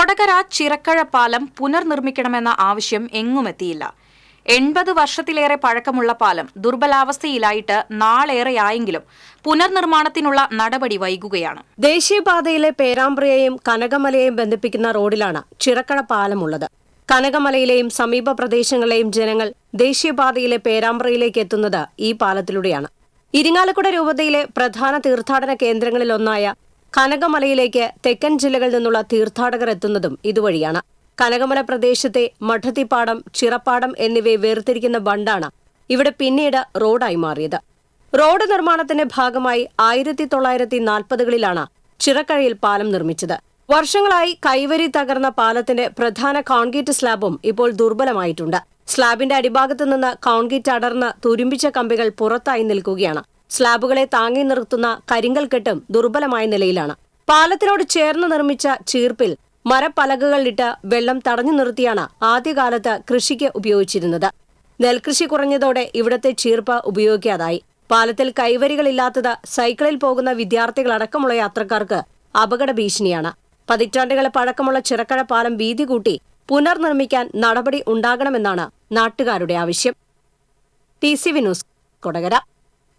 കൊടകര ചിറക്കഴ പാലം പുനർനിർമ്മിക്കണമെന്ന ആവശ്യം എങ്ങുമെത്തിയില്ല. എൺപത് വർഷത്തിലേറെ പഴക്കമുള്ള പാലം ദുർബലാവസ്ഥയിലായിട്ട് നാളേറെയായെങ്കിലും പുനർനിർമ്മാണത്തിനുള്ള നടപടി വൈകുകയാണ്. ദേശീയപാതയിലെ പേരാമ്പ്രയെയും കനകമലയെയും ബന്ധിപ്പിക്കുന്ന റോഡിലാണ് ചിറക്കഴ പാലമുള്ളത്. കനകമലയിലെയും സമീപ പ്രദേശങ്ങളിലെയും ജനങ്ങൾ ദേശീയപാതയിലെ പേരാമ്പ്രയിലേക്ക് എത്തുന്നത് ഈ പാലത്തിലൂടെയാണ്. ഇരിങ്ങാലക്കുട രൂപതയിലെ പ്രധാന തീർത്ഥാടന കേന്ദ്രങ്ങളിലൊന്നായ കനകമലയിലേക്ക് തെക്കൻ ജില്ലകളിൽ നിന്നുള്ള തീർത്ഥാടകർ എത്തുന്നതും ഇതുവഴിയാണ്. കനകമല പ്രദേശത്തെ മഠത്തിപ്പാടം ചിറപ്പാടം എന്നിവയെ വേർതിരിക്കുന്ന ബണ്ടാണ് ഇവിടെ പിന്നീട് റോഡായി മാറിയത്. റോഡ് നിർമ്മാണത്തിന്റെ ഭാഗമായി ആയിരത്തി തൊള്ളായിരത്തി നാൽപ്പതുകളിലാണ് ചിറക്കഴയിൽ പാലം നിർമ്മിച്ചത്. വർഷങ്ങളായി കൈവരി തകർന്ന പാലത്തിന്റെ പ്രധാന കോൺക്രീറ്റ് സ്ലാബും ഇപ്പോൾ ദുർബലമായിട്ടുണ്ട്. സ്ലാബിന്റെ അടിഭാഗത്തു നിന്ന് കോൺക്രീറ്റ് അടർന്ന് തുരുമ്പിച്ച കമ്പികൾ പുറത്തായി നിൽക്കുകയാണ്. സ്ലാബുകളെ താങ്ങി നിർത്തുന്ന കരിങ്കൽ കെട്ടും ദുർബലമായ നിലയിലാണ്. പാലത്തിനോട് ചേർന്ന് നിർമ്മിച്ച ചീർപ്പിൽ മരപ്പലകകളിട്ട് വെള്ളം തടഞ്ഞു നിർത്തിയാണ് ആദ്യകാലത്ത് കൃഷിക്ക് ഉപയോഗിച്ചിരുന്നത്. നെൽകൃഷി കുറഞ്ഞതോടെ ഇവിടത്തെ ചീർപ്പ് ഉപയോഗിക്കാതായി. പാലത്തിൽ കൈവരികളില്ലാത്തത് സൈക്കിളിൽ പോകുന്ന വിദ്യാർത്ഥികളടക്കമുള്ള യാത്രക്കാർക്ക് അപകട ഭീഷണിയാണ്. പതിറ്റാണ്ടുകൾ പഴക്കമുള്ള ചിറക്കഴ പാലം വീതി കൂട്ടി പുനർനിർമ്മിക്കാൻ നടപടി ഉണ്ടാകണമെന്നാണ് നാട്ടുകാരുടെ ആവശ്യം. T C Vinos Kodakara.